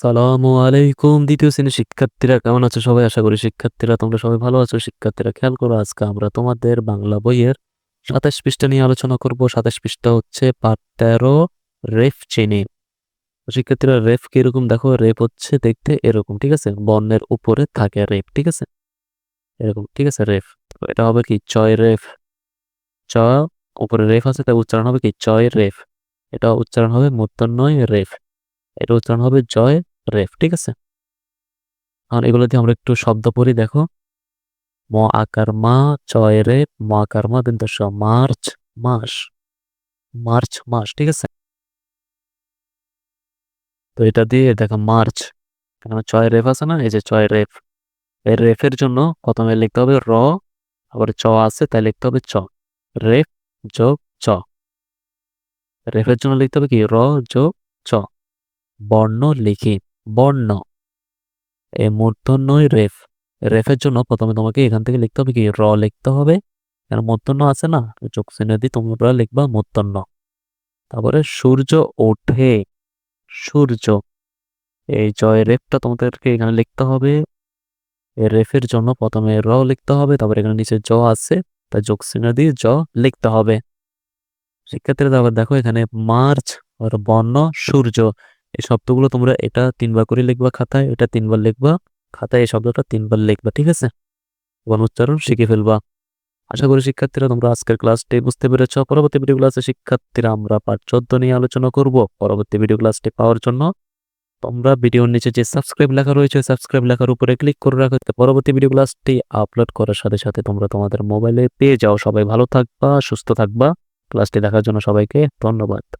আসসালামু আলাইকুম। দ্বিতীয় শ্রেণির শিক্ষার্থীরা কেমন আছো সবাই? আশা করি শিক্ষার্থীরা তোমরা সবাই ভালো আছো। শিক্ষার্থীরা খেয়াল করো, আজকে আমরা তোমাদের বাংলা বইয়ের সাতাশ পৃষ্ঠা নিয়ে আলোচনা করব। সাতাশ পৃষ্ঠা হচ্ছে পাঠ তেরো, রেফ চিনি। শিক্ষার্থীরা রেফ কীরকম দেখো রেপ হচ্ছে দেখতে এরকম, ঠিক আছে? বর্ণের উপরে থাকে রেপ ঠিক আছে? এরকম, ঠিক আছে, রেফ। এটা হবে কি? চয় রেফ। চ, উপরে রেফ আছে তাই উচ্চারণ হবে কি? চয় রেফ। এটা উচ্চারণ হবে মূর্ধন্যয় রেফ। এটা উচ্চারণ হবে জয় রেফ ঠিক আছে? আর এগুলো দিয়ে আমরা একটু শব্দ পড়ি, দেখো। ম আকার মা, চয় রেফ ম আকার মা দিন মার্চ মাস। মার্চ মাস, ঠিক আছে? তো এটা দিয়ে দেখো মার্চ, এখানে চয় রেফ আছে না? এই যে চয় রেফ এই রেফের জন্য প্রথমে লিখতে হবে র, আবার চ আছে, তাই লিখতে হবে চ। রেফ যোগ চ। রেফের জন্য লিখতে হবে কি? র যোগ চ। বর্ণ লিখি বর্ণ। এ মূর্ধন্যই রেফ। রেফের জন্য প্রথমে তোমাকে এখান থেকে লিখতে হবে কি? র লিখতে হবে। কারণ মূর্ধন্য আছে না? চোখ চিহ্ন দিয়ে তোমরা লিখবা মূর্ধন্য। তারপরে সূর্য ওঠে। সূর্য। এই জয় রেফটা তোমাদেরকে এখানে লিখতে হবে। রেফের জন্য প্রথমে র লিখতে হবে, তারপরে এখানে নিচে জ আছে, তাই যোগ চিহ্ন দিয়ে জ লিখতে হবে। শিক্ষার্থীরা তারপর দেখো এখানে মার্চ বর্ণ, সূর্য। এই শব্দগুলো তোমরা এটা তিনবার করে লিখবা খাতায়, এটা তিনবার লিখবা খাতায়, এই শব্দটা তিনবার লিখবা, ঠিক আছে? এবং উচ্চারণ শিখে ফেলবা। আশা করি শিক্ষার্থীরা তোমরা আজকের ক্লাসটি বুঝতে পেরেছ। পরবর্তী ভিডিও ক্লাসে শিক্ষার্থীরা আমরা পাঠ চোদ্দ নিয়ে আলোচনা করব। পরবর্তী ভিডিও ক্লাসটি পাওয়ার জন্য তোমরা ভিডিওর নিচে যে সাবস্ক্রাইব লেখা রয়েছে সাবস্ক্রাইব লেখার উপরে ক্লিক করে রাখো। পরবর্তী ভিডিও ক্লাসটি আপলোড করার সাথে সাথে তোমরা তোমাদের মোবাইলে পেয়ে যাও। সবাই ভালো থাকবা, সুস্থ থাকবা। ক্লাসটি দেখার জন্য সবাইকে ধন্যবাদ।